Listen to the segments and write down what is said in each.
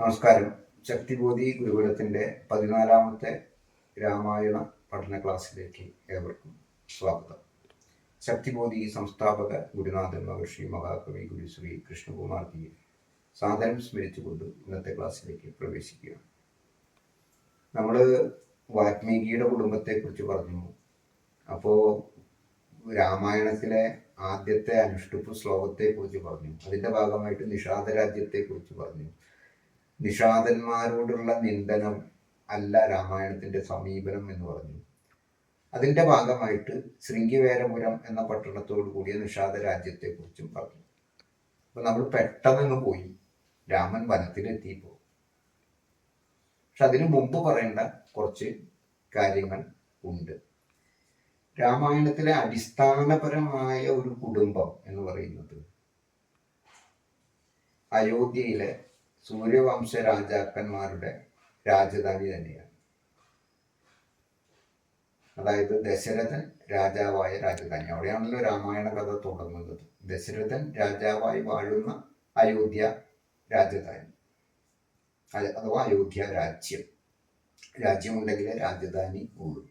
നമസ്കാരം. ശക്തിബോധി ഗുരുകുലത്തിന്റെ പതിനാലാമത്തെ രാമായണ പഠന ക്ലാസ്സിലേക്ക് ഏവർക്കും സ്വാഗതം. ശക്തിബോധി സംസ്ഥാപക ഗുരുനാഥൻ മഹർഷി മഹാകവി ഗുരുശ്രീ കൃഷ്ണകുമാർ ജിയെ സാദരം സ്മരിച്ചുകൊണ്ട് ഇന്നത്തെ ക്ലാസ്സിലേക്ക് പ്രവേശിക്കുകയാണ്. നമ്മൾ വാൽമീകിയുടെ കുടുംബത്തെക്കുറിച്ച് പറഞ്ഞു. അപ്പോൾ രാമായണത്തിലെ ആദ്യത്തെ അനുഷ്ഠുപ്പ് ശ്ലോകത്തെക്കുറിച്ച് പറഞ്ഞു. അതിന്റെ ഭാഗമായിട്ട് നിഷാദ രാജ്യത്തെക്കുറിച്ച് പറഞ്ഞു. നിഷാദന്മാരോടുള്ള നിന്ദനം അല്ല രാമായണത്തിന്റെ സമീപനം എന്ന് പറഞ്ഞു. അതിന്റെ ഭാഗമായിട്ട് ശൃംഗിവേരപുരം എന്ന പട്ടണത്തോടു കൂടിയ നിഷാദ രാജ്യത്തെക്കുറിച്ചും പറഞ്ഞു. അപ്പൊ നമ്മൾ പെട്ടെന്ന് പോയി രാമൻ വനത്തിലെത്തിയപ്പോൾ പക്ഷെ അതിനു മുമ്പ് പറയേണ്ട കുറച്ച് കാര്യങ്ങൾ ഉണ്ട്. രാമായണത്തിലെ അടിസ്ഥാനപരമായ ഒരു കുടുംബം എന്ന് പറയുന്നത് അയോധ്യയിലെ സൂര്യവംശ രാജാക്കന്മാരുടെ രാജധാനി തന്നെയാണ്. അതായത് ദശരഥൻ രാജാവായ രാജധാനി. അവിടെയാണല്ലോ രാമായണ കഥ തുടങ്ങുന്നത്. ദശരഥൻ രാജാവായി വാഴുന്ന അയോധ്യ രാജധാനി. അഥവാ അയോധ്യ രാജ്യം. രാജ്യമുണ്ടെങ്കിലേ രാജധാനി ഉള്ളൂ.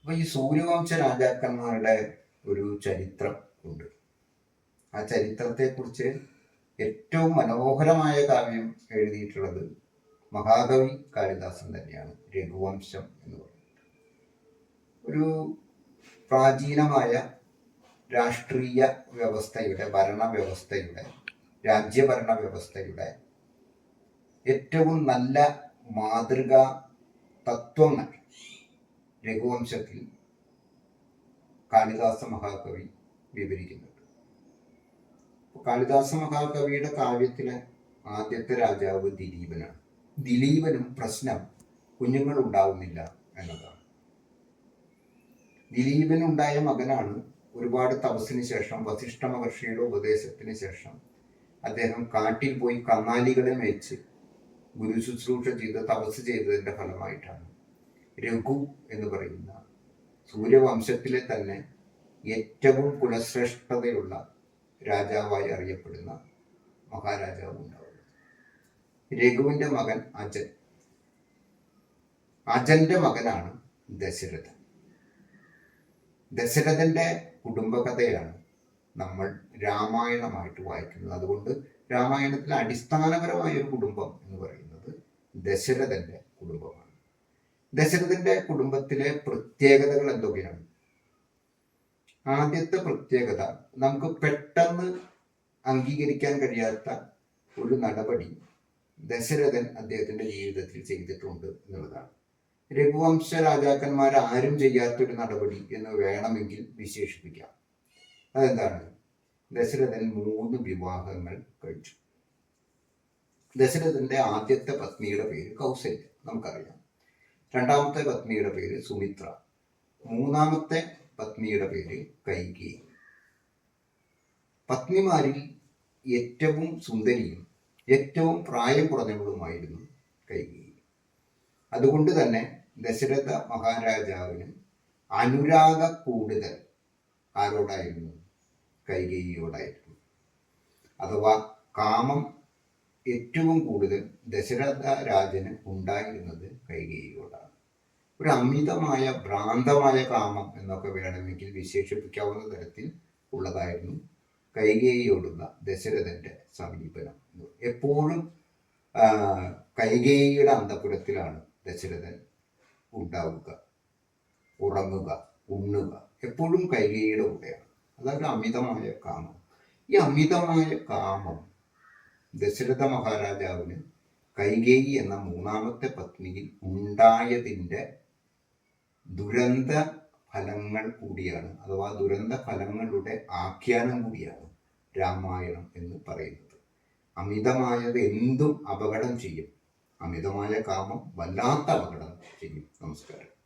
അപ്പൊ ഈ സൂര്യവംശ രാജാക്കന്മാരുടെ ഒരു ചരിത്രം ഉണ്ട്. ആ ചരിത്രത്തെക്കുറിച്ച് ഏറ്റവും മനോഹരമായ കാവ്യം എഴുതിയിട്ടുള്ളത് മഹാകവി കാളിദാസൻ തന്നെയാണ് രഘുവംശം എന്ന് പറയുന്നത്. ഒരു പ്രാചീനമായ രാഷ്ട്രീയ വ്യവസ്ഥയുടെ ഭരണവ്യവസ്ഥയുടെ രാജ്യഭരണ വ്യവസ്ഥയുടെ ഏറ്റവും നല്ല മാതൃകാ തത്വങ്ങൾ രഘുവംശത്തിൽ കാളിദാസ മഹാകവി വിവരിക്കുന്നുണ്ട്. കാളിദാസ മഹാകവിയുടെ കാവ്യത്തിലെ ആദ്യത്തെ രാജാവ് ദിലീപനാണ്. ദിലീപനും പ്രശ്നം കുഞ്ഞുങ്ങൾ ഉണ്ടാവുന്നില്ല എന്നതാണ്. ദിലീപനുണ്ടായ മകനാണ് ഒരുപാട് തപസ്സിന് ശേഷം വസിഷ്ഠ മഹർഷിയുടെ ഉപദേശത്തിന് ശേഷം അദ്ദേഹം കാട്ടിൽ പോയി കന്നാലികളെ മേച്ച് ഗുരു ശുശ്രൂഷ ചെയ്ത് തപസ് ചെയ്തതിന്റെ ഫലമായിട്ടാണ്. രഘു എന്ന് പറയുന്ന സൂര്യവംശത്തിലെ തന്നെ ഏറ്റവും കുലശ്രേഷ്ഠതയുള്ള രാജാവായി അറിയപ്പെടുന്ന മഹാരാജാവ് ഉണ്ടാവുന്നത് രഘുവിന്റെ മകൻ അജൻ. അജന്റെ മകനാണ് ദശരഥൻ. ദശരഥന്റെ കുടുംബകഥയാണ് നമ്മൾ രാമായണമായിട്ട് വായിക്കുന്നത്. അതുകൊണ്ട് രാമായണത്തിലെ അടിസ്ഥാനപരമായ ഒരു കുടുംബം എന്ന് പറയുന്നത് ദശരഥന്റെ കുടുംബമാണ്. ദശരഥന്റെ കുടുംബത്തിലെ പ്രത്യേകതകൾ എന്തൊക്കെയാണ്? ആദ്യത്തെ പ്രത്യേകത നമുക്ക് പെട്ടെന്ന് അംഗീകരിക്കാൻ കഴിയാത്ത ഒരു നടപടി ദശരഥൻ അദ്ദേഹത്തിന്റെ ജീവിതത്തിൽ ചെയ്തിട്ടുണ്ട് എന്നുള്ളതാണ്. രഘുവംശ രാജാക്കന്മാർ ആരും ചെയ്യാത്തൊരു നടപടി എന്ന് വേണമെങ്കിൽ വിശേഷിപ്പിക്കാം. അതെന്താണ്? ദശരഥൻ മൂന്ന് വിവാഹങ്ങൾ കഴിച്ചു. ദശരഥന്റെ ആദ്യത്തെ പത്നിയുടെ പേര് കൗസല്യ നമുക്കറിയാം. രണ്ടാമത്തെ പത്നിയുടെ പേര് സുമിത്ര. മൂന്നാമത്തെ പത്നിയുടെ പേര് കൈകി. പത്നിമാരിൽ ഏറ്റവും സുന്ദരിയും ഏറ്റവും പ്രായം കുറഞ്ഞവളുമായിരുന്നു കൈകി. അതുകൊണ്ട് തന്നെ ദശരഥ മഹാരാജാവിന് അനുരാഗ കൂടുതൽ ആരോടായിരുന്നു? കൈകേയിയോടായിരുന്നു. അഥവാ കാമം ഏറ്റവും കൂടുതൽ ദശരഥ രാജന് ഉണ്ടായിരുന്നത് കൈകേയിയോടാണ്. ഒരു അമിതമായ ഭ്രാന്തമായ കാമം എന്നൊക്കെ വേണമെങ്കിൽ വിശേഷിപ്പിക്കാവുന്ന തരത്തിൽ ഉള്ളതായിരുന്നു കൈകേയിയോടുള്ള ദശരഥന്റെ സമീപനം. എപ്പോഴും കൈകേയിയുടെ അന്തപുരത്തിലാണ് ദശരഥൻ ഉണ്ടാവുക ഉറങ്ങുക ഉണ്ണുക. എപ്പോഴും കൈകേയിയുടെ കൂടെയാണ്. അതായത് അമിതമായ കാമം. ഈ അമിതമായ കാമം ദശരഥ മഹാരാജാവിന് കൈകേയി എന്ന മൂന്നാമത്തെ പത്നിയിൽ ഉണ്ടായതിന്റെ ദുരന്ത ഫലങ്ങൾ കൂടിയാണ് അഥവാ ദുരന്ത ഫലങ്ങളുടെ ആഖ്യാനം കൂടിയാണ് രാമായണം എന്ന് പറയുന്നത്. അമിതമായത് എന്തും അപകടം ചെയ്യും. അമിതമായ കാമം വല്ലാത്ത അപകടം ചെയ്യും. നമസ്കാരം.